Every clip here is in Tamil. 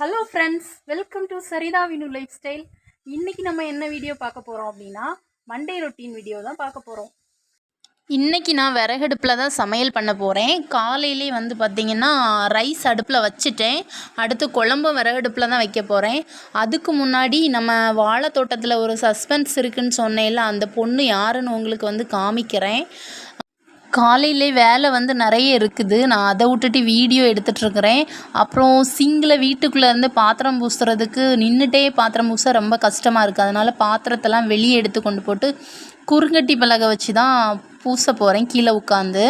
Hello friends welcome to Saritha Vinu lifestyle இன்றைக்கி நம்ம என்ன வீடியோ பார்க்க போகிறோம் அப்படின்னா மண்டே ரொட்டீன் வீடியோ தான் பார்க்க போகிறோம் இன்றைக்கி நான் விறகடுப்பில் தான் சமையல் பண்ண போகிறேன் காலையிலே வந்து பார்த்திங்கன்னா ரைஸ் அடுப்பில் வச்சுட்டேன். அடுத்து குழம்பும் விறகடுப்பில் தான் வைக்க போகிறேன் அதுக்கு முன்னாடி நம்ம வாழை தோட்டத்தில் ஒரு சஸ்பென்ஸ் இருக்குன்னு சொன்னேன்ல அந்த பொண்ணு யாருன்னு உங்களுக்கு வந்து காமிக்கிறேன். காலையிலே வேலை வந்து நிறைய இருக்குது. நான் அதை விட்டுட்டு வீடியோ எடுத்துகிட்ருக்கிறேன் அப்புறம் சிங்கில் வீட்டுக்குள்ளே இருந்து பாத்திரம் பூசுறதுக்கு நின்றுட்டே பாத்திரம் பூச ரொம்ப கஷ்டமாக இருக்குது அதனால் பாத்திரத்தெல்லாம் வெளியே எடுத்து கொண்டு போட்டு குறுங்கட்டி பலகை வச்சு தான் பூச போகிறேன் கீழே உட்காந்து.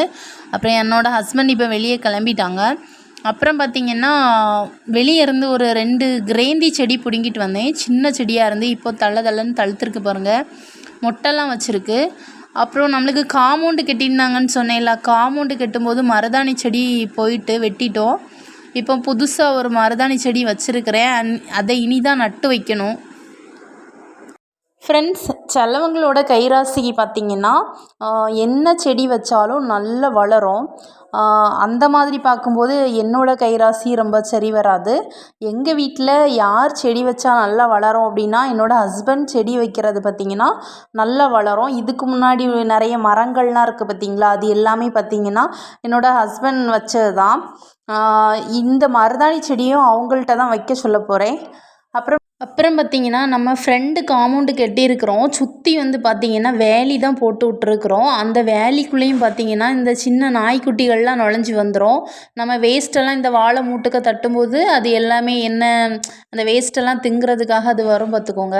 அப்புறம் என்னோடய ஹஸ்பண்ட் இப்போ வெளியே கிளம்பிட்டாங்க. அப்புறம் பார்த்திங்கன்னா வெளியே இருந்து ஒரு ரெண்டு கிரேந்தி செடி பிடுங்கிட்டு வந்தேன். சின்ன செடியாக இருந்து இப்போ தள்ள தள்ளன்னு தழுத்துருக்கு பாருங்கள் மொட்டைலாம் வச்சுருக்கு. அப்புறம் நம்மளுக்கு காம்பவுண்டு கட்டியிருந்தாங்கன்னு சொன்னேன்ல காம்பவுண்டு கட்டும்போது மருதாணி செடி போயிட்டு வெட்டிட்டோம். இப்போ புதுசாக ஒரு மருதாணி செடி வச்சுருக்கிறேன். அதை இனி தான் நட்டு வைக்கணும். ஃப்ரெண்ட்ஸ் செல்லவங்களோட கைராசிக்கு பார்த்திங்கன்னா என்ன செடி வச்சாலும் நல்லா வளரும். அந்த மாதிரி பார்க்கும்போது என்னோட கைராசி ரொம்ப சரி வராது. எங்கள் வீட்டில் யார் செடி வச்சா நல்லா வளரும் அப்படின்னா என்னோடய ஹஸ்பண்ட் செடி வைக்கிறது பார்த்திங்கன்னா நல்லா வளரும். இதுக்கு முன்னாடி நிறைய மரங்கள்லாம் இருக்குது பார்த்திங்களா? அது எல்லாமே பார்த்திங்கன்னா என்னோடய ஹஸ்பண்ட் வச்சது தான். இந்த மருதாணி செடியும் அவங்கள்ட்ட தான் வைக்க சொல்ல போகிறேன் அப்புறம் அப்புறம் பார்த்திங்கன்னா நம்ம ஃப்ரெண்டு காம்பவுண்டு கட்டியிருக்கிறோம். சுற்றி வந்து பார்த்திங்கன்னா வேலி தான் போட்டு விட்ருக்குறோம் அந்த வேலிக்குள்ளேயும் பார்த்திங்கன்னா இந்த சின்ன நாய்க்குட்டிகள்லாம் நுழைஞ்சி வந்துடும் நம்ம வேஸ்ட்டெல்லாம் இந்த வாழை மூட்டுக்க தட்டும்போது அது எல்லாமே என்ன அந்த வேஸ்ட்டெல்லாம் திங்கிறதுக்காக அது வரும் பார்த்துக்கோங்க.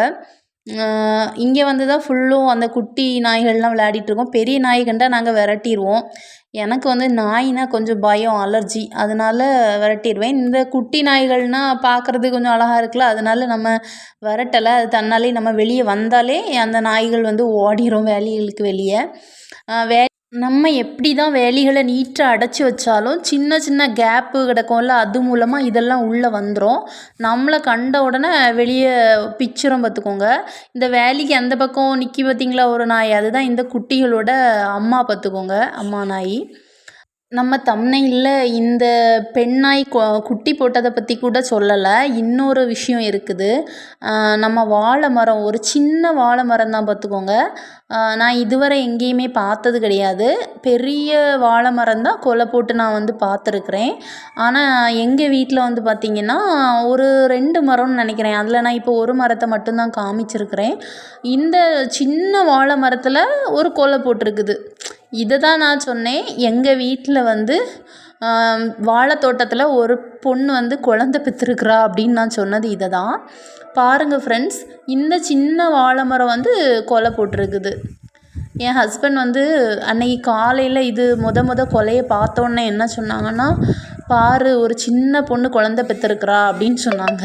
இங்கே வந்து தான் ஃபுல்லும் அந்த குட்டி நாய்கள்லாம் விளையாடிட்டு இருக்கோம். பெரிய நாய் நாங்கள் விரட்டிடுவோம் எனக்கு வந்து நாய்னா கொஞ்சம் பயம் அலர்ஜி. அதனால விரட்டிடுவேன். இந்த குட்டி நாய்கள்னால் பார்க்குறது கொஞ்சம் அழகாக இருக்குல்ல அதனால நம்ம விரட்டலை. அது தன்னாலே நம்ம வெளியே வந்தாலே அந்த நாய்கள் வந்து ஓடிரும் வேலிகளுக்கு வெளியே. வே நம்ம எப்படி தான் வேலிகளை நீட்டாக அடைச்சி வச்சாலும் சின்ன சின்ன கேப்பு கிடக்கும்ல அது மூலமாக இதெல்லாம் உள்ளே வந்துடும் நம்மளை கண்ட உடனே வெளியே பிச்சிரும் பார்த்துக்கோங்க. இந்த வேலிக்கு அந்த பக்கம் நிற்கி பார்த்தீங்களா ஒரு நாய். அதுதான் இந்த குட்டிகளோட அம்மா பார்த்துக்கோங்க அம்மா நாய். நம்ம தம்னையில் இந்த பெண்ணாய் கொ குட்டி போட்டதை பற்றி கூட சொல்லலை. இன்னொரு விஷயம் இருக்குது. நம்ம வாழை மரம் ஒரு சின்ன வாழை மரம் தான் பார்த்துக்கோங்க. நான் இதுவரை எங்கேயுமே பார்த்தது கிடையாது. பெரிய வாழை மரம் தான் கொலை போட்டு நான் வந்து பார்த்துருக்குறேன். ஆனால் எங்கள் வீட்டில் வந்து பார்த்திங்கன்னா ஒரு ரெண்டு மரம்னு நினைக்கிறேன். அதில் நான் இப்போ ஒரு மரத்தை மட்டும்தான் காமிச்சிருக்கிறேன். இந்த சின்ன வாழை மரத்தில் ஒரு கொலை போட்டிருக்குது. இதை தான் நான் சொன்னேன். எங்கள் வீட்டில் வந்து வாழைத்தோட்டத்தில் தோட்டத்தில் ஒரு பொண்ணு வந்து குழந்த பெற்றிருக்கிறா அப்படின்னு நான் சொன்னது இதை தான் பாருங்கள் ஃப்ரெண்ட்ஸ் இந்த சின்ன வாழை மரம் வந்து கொலை போட்டிருக்குது. என் ஹஸ்பண்ட் வந்து அன்னைக்கு காலையில் இது முத முத கொலையை பார்த்தோன்னே என்ன சொன்னாங்கன்னா பாரு ஒரு சின்ன பொண்ணு குழந்த பெற்றிருக்கிறா அப்படின்னு சொன்னாங்க.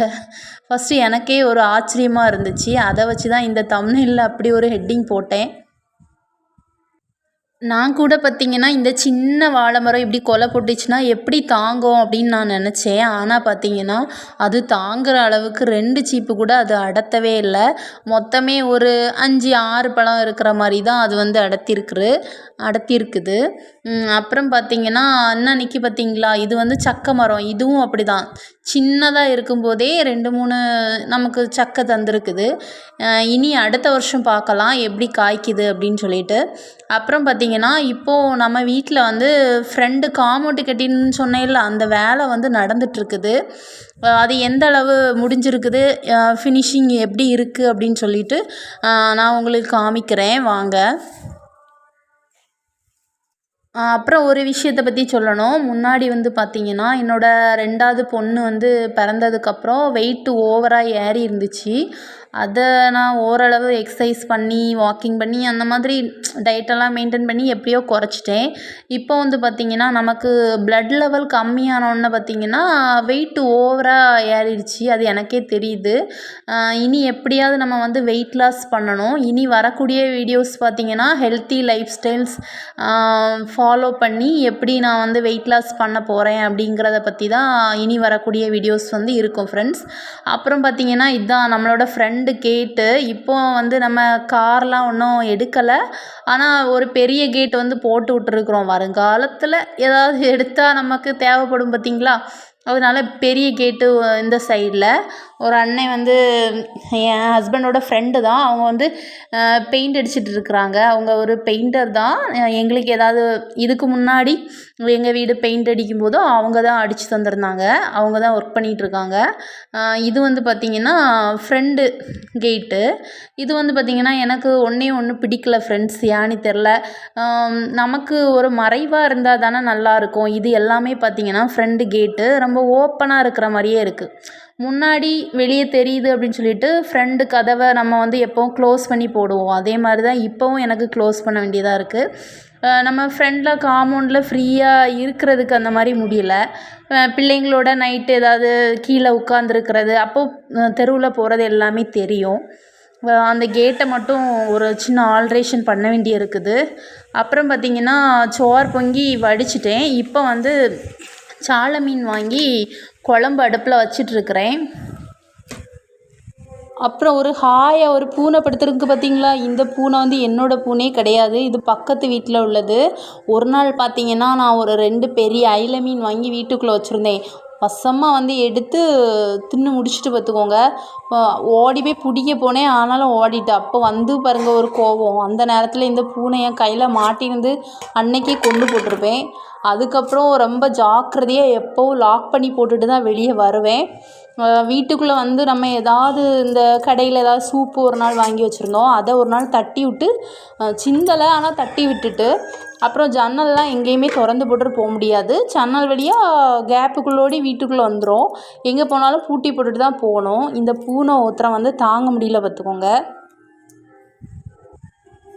ஃபஸ்ட்டு எனக்கே ஒரு ஆச்சரியமாக இருந்துச்சு. அதை வச்சு தான் இந்த தமிழில் அப்படி ஒரு ஹெட்டிங் போட்டேன். நான் கூட பார்த்தீங்கன்னா இந்த சின்ன வாழை மரம் இப்படி கொலை போட்டுச்சுன்னா எப்படி தாங்கும் அப்படின்னு நான் நினச்சேன். ஆனால் பார்த்தீங்கன்னா அது தாங்குற அளவுக்கு ரெண்டு சீப்பு கூட அது அடர்த்தவே இல்லை. மொத்தமே ஒரு அஞ்சு ஆறு பழம் இருக்கிற மாதிரி தான் அது வந்து அடர்த்திருக்குது அடர்த்திருக்குது அப்புறம் பார்த்தீங்கன்னா அன்னன்னைக்கு பார்த்தீங்களா இது வந்து சக்கை மரம். இதுவும் அப்படி தான் சின்னதாக இருக்கும்போதே ரெண்டு மூணு நமக்கு சக்கை தந்திருக்குது. இனி அடுத்த வருஷம் பார்க்கலாம் எப்படி காய்க்குது அப்படின்னு சொல்லிட்டு. அப்புறம் பார்த்தீங்கன்னா இப்போது நம்ம வீட்டில் வந்து ஃப்ரெண்டு காமௌண்ட்டு கட்டின்னு சொன்னேன்ல அந்த வேலை வந்து நடந்துட்டுருக்குது. அது எந்த அளவு முடிஞ்சிருக்குது? ஃபினிஷிங் எப்படி இருக்குது அப்படின்னு சொல்லிட்டு நான் உங்களுக்கு காமிக்கிறேன் வாங்க. அப்புறம் ஒரு விஷயத்தை பற்றி சொல்லணும். முன்னாடி வந்து பார்த்திங்கன்னா என்னோடய ரெண்டாவது பொண்ணு வந்து பிறந்ததுக்கப்புறம் வெயிட்டு ஓவராக ஏறி இருந்துச்சு அதை நான் ஓரளவு எக்ஸசைஸ் பண்ணி வாக்கிங் பண்ணி அந்த மாதிரி டயட்டெல்லாம் மெயின்டைன் பண்ணி எப்படியோ குறைச்சிட்டேன். இப்போ வந்து பார்த்திங்கன்னா நமக்கு ப்ளட் லெவல் கம்மியானோடனே பார்த்திங்கன்னா வெயிட் ஓவராக ஏறிடுச்சு. அது எனக்கே தெரியுது. இனி எப்படியாவது நம்ம வந்து வெயிட் லாஸ் பண்ணணும். இனி வரக்கூடிய வீடியோஸ் பார்த்திங்கன்னா ஹெல்த்தி லைஃப் ஸ்டைல்ஸ் ஃபாலோ பண்ணி எப்படி நான் வந்து வெயிட் லாஸ் பண்ண போகிறேன் அப்படிங்கிறத பற்றி தான் இனி வரக்கூடிய வீடியோஸ் வந்து இருக்கும் ஃப்ரெண்ட்ஸ் அப்புறம் பார்த்திங்கன்னா இதுதான் நம்மளோட ஃப்ரெண்ட் கேட்டு இப்போ வந்து நம்ம கார்லாம் ஒன்றும் எடுக்கலை. ஆனால் ஒரு பெரிய கேட் வந்து போட்டு விட்ருக்குறோம் வருங்காலத்தில் ஏதாவது எடுத்தால் நமக்கு தேவைப்படும் பார்த்திங்களா அதனால பெரிய கேட்டு இந்த சைடில் ஒரு அண்ணன் வந்து என் ஹஸ்பண்டோட ஃப்ரெண்டு தான். அவங்க வந்து பெயிண்ட் அடிச்சுட்டு இருக்கிறாங்க. அவங்க ஒரு பெயிண்டர் தான். எங்களுக்கு ஏதாவது இதுக்கு முன்னாடி எங்கள் வீடு பெயிண்ட் அடிக்கும் போதும் அவங்க தான் அடித்து தந்திருந்தாங்க. அவங்க தான் ஒர்க் பண்ணிகிட்ருக்காங்க இது வந்து பார்த்திங்கன்னா ஃப்ரெண்டு கேட்டு இது வந்து பார்த்திங்கன்னா எனக்கு ஒன்றே ஒன்று பிடிக்கல ஃப்ரெண்ட்ஸ் ஏன்னு தெரில நமக்கு ஒரு மறைவாக இருந்தால் தானே நல்லாயிருக்கும் இது எல்லாமே பார்த்திங்கன்னா ஃப்ரெண்டு கேட்டு ரொம்ப ரொம்ப ஓப்பனாக இருக்கிற மாதிரியே இருக்குது முன்னாடி வெளியே தெரியுது அப்படின்னு சொல்லிட்டு ஃப்ரெண்டு கதவை நம்ம வந்து எப்போவும் க்ளோஸ் பண்ணி போடுவோம். அதே மாதிரி தான் இப்போவும் எனக்கு க்ளோஸ் பண்ண வேண்டியதாக இருக்குது நம்ம ஃப்ரெண்டில் காம்பவுண்டில் ஃப்ரீயாக இருக்கிறதுக்கு அந்த மாதிரி முடியல. பிள்ளைங்களோட நைட்டு ஏதாவது கீழே உட்காந்துருக்கிறது அப்போது தெருவில் போகிறது எல்லாமே தெரியும். அந்த கேட்டை மட்டும் ஒரு சின்ன ஆல்ட்ரேஷன் பண்ண வேண்டி இருக்குது. அப்புறம் பார்த்திங்கன்னா சோறு பொங்கி வடிச்சிட்டேன். இப்போ வந்து சால மீன் வாங்கி குழம்பு அடுப்பில் வச்சிட்ருக்கிறேன். அப்புறம் ஒரு ஹாயாக ஒரு பூனை படுத்துருக்கு பார்த்தீங்களா? இந்த பூனை வந்து என்னோடய பூனே கிடையாது. இது பக்கத்து வீட்டில் உள்ளது. ஒரு நாள் பார்த்தீங்கன்னா நான் ஒரு ரெண்டு பெரிய அயில மீன் வாங்கி வீட்டுக்குள்ளே வச்சுருந்தேன். வசமாக வந்து எடுத்து தின்று முடிச்சுட்டு பார்த்துக்கோங்க. ஓடி போய் பிடிக்க போனேன். ஆனாலும் ஓடிட்டு. அப்போ வந்து பாருங்கள் ஒரு கோபம். அந்த நேரத்தில் இந்த பூனை என் கையில் மாட்டியிருந்து அன்னைக்கே கொண்டு போட்டிருப்பேன். அதுக்கப்புறம் ரொம்ப ஜாக்கிரதையாக எப்போவும் லாக் பண்ணி போட்டுட்டு தான் வெளியே வருவேன். வீட்டுக்குள்ளே வந்து நம்ம ஏதாவது இந்த கடையில் ஏதாவது சூப்பு ஒரு நாள் வாங்கி வச்சுருந்தோம். அதை ஒரு நாள் தட்டி விட்டு சிந்தலை ஆனால் தட்டி விட்டுட்டு அப்புறம் ஜன்னல்லாம் எங்கேயுமே திறந்து போட்டுட்டு போக முடியாது. ஜன்னல் வழியாக கேப்புக்குள்ளோடி வீட்டுக்குள்ளே வந்துடும் எங்கே போனாலும் பூட்டி போட்டுட்டு தான் போகணும். இந்த பூனை ஒருத்தரை வந்து தாங்க முடியல பார்த்துக்கோங்க.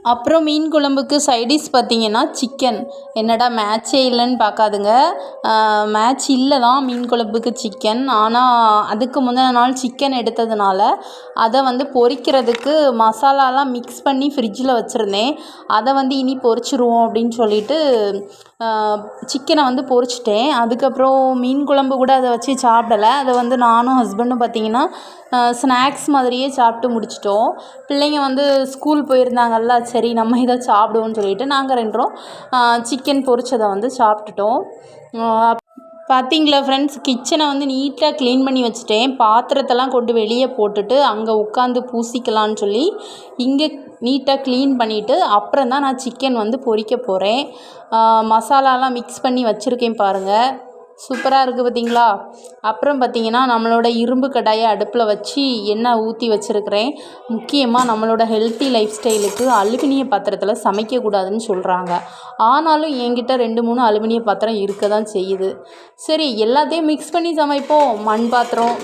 அப்புறம் மீன் குழம்புக்கு சைடிஷ் பார்த்தீங்கன்னா சிக்கன் என்னடா மேட்ச்சே இல்லைன்னு பார்க்காதுங்க. மேட்ச் இல்லை தான் மீன் குழம்புக்கு சிக்கன் ஆனால் அதுக்கு முந்தின நாள் சிக்கன் எடுத்ததுனால அதை வந்து பொரிக்கிறதுக்கு மசாலாலாம் மிக்ஸ் பண்ணி ஃப்ரிட்ஜில் வச்சுருந்தேன். அதை வந்து இனி பொரிச்சிருவோம் அப்படின்னு சொல்லிட்டு சிக்கனை வந்து பொரிச்சிட்டேன் அதுக்கப்புறம் மீன் குழம்பு கூட அதை வச்சு சாப்பிடல. அதை வந்து நானும் ஹஸ்பண்டும் பார்த்திங்கன்னா ஸ்நாக்ஸ் மாதிரியே சாப்பிட்டு முடிச்சிட்டோம். பிள்ளைங்க வந்து ஸ்கூல் போயிருந்தாங்கல்ல சரி நம்ம இதை சாப்பிடுவோம்னு சொல்லிட்டு நாங்கள் ரெண்டும் சிக்கன் பொரிச்சதை வந்து சாப்பிட்டுட்டோம். பார்த்தீங்களா ஃப்ரெண்ட்ஸ் கிச்சனை வந்து நீட்டாக க்ளீன் பண்ணி வச்சுட்டேன். பாத்திரத்தெல்லாம் கொண்டு வெளியே போட்டுட்டு அங்கே உட்காந்து பூசிக்கலான்னு சொல்லி இங்கே நீட்டாக க்ளீன் பண்ணிவிட்டு அப்புறம் தான் நான் சிக்கன் வந்து பொரிக்க போகிறேன் மசாலாலாம் மிக்ஸ் பண்ணி வச்சுருக்கேன் பாருங்கள் சூப்பராக இருக்குது பார்த்தீங்களா அப்புறம் பார்த்திங்கன்னா நம்மளோட இரும்பு கடாயை அடுப்பில் வச்சு எண்ணெய் ஊற்றி வச்சுருக்கிறேன். முக்கியமாக நம்மளோட ஹெல்த்தி லைஃப் ஸ்டைலுக்கு அலுமினிய பாத்திரத்தில் சமைக்கக்கூடாதுன்னு சொல்கிறாங்க ஆனாலும் என்கிட்ட ரெண்டு மூணு அலுமினிய பாத்திரம் இருக்க தான் செய்யுது. சரி எல்லாத்தையும் மிக்ஸ் பண்ணி சமைப்போம். மண் பாத்திரம்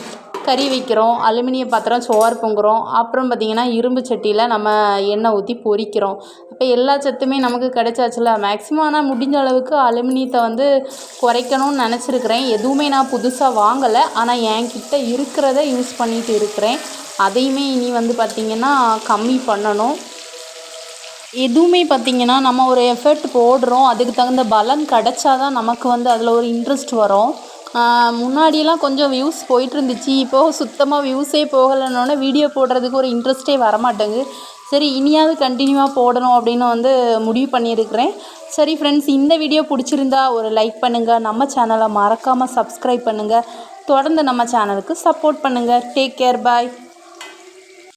கறி வைக்கிறோம் அலுமினிய பாத்திரம் சோறு பொங்குறோம். அப்புறம் பார்த்திங்கன்னா இரும்பு சட்டியில் நம்ம எண்ணெய் ஊற்றி பொரிக்கிறோம். அப்போ எல்லா சத்துமே நமக்கு கிடைச்சாச்சுல. மேக்ஸிமம் ஆனால் முடிஞ்ச அளவுக்கு அலுமினியத்தை வந்து குறைக்கணும்னு நினச்சிருக்கிறேன். எதுவுமே நான் புதுசாக வாங்கலை. ஆனால் என்கிட்ட இருக்கிறத யூஸ் பண்ணிகிட்டு இருக்கிறேன். அதையுமே இனி வந்து பார்த்திங்கன்னா கம்மி பண்ணணும். எதுவுமே பார்த்திங்கன்னா நம்ம ஒரு எஃபர்ட் போடுறோம். அதுக்கு தகுந்த பலன் கிடச்சா தான் நமக்கு வந்து அதில் ஒரு இன்ட்ரெஸ்ட் வரும். முன்னாடியெல்லாம் கொஞ்சம் வியூஸ் போயிட்டு இருந்துச்சு இப்போது சுத்தமாக வியூஸே போகலைன்னொன்னே வீடியோ போடுறதுக்கு ஒரு இன்ட்ரெஸ்ட்டே வரமாட்டேங்குது. சரி இனியாவது கண்டினியூவாக போடணும் அப்படின்னு வந்து முடிவு பண்ணியிருக்கிறேன். சரி ஃப்ரெண்ட்ஸ் இந்த வீடியோ பிடிச்சிருந்தா ஒரு லைக் பண்ணுங்கள் நம்ம சேனலை மறக்காமல் சப்ஸ்கிரைப் பண்ணுங்கள் தொடர்ந்து நம்ம சேனலுக்கு சப்போர்ட் பண்ணுங்கள் டேக் கேர் பாய்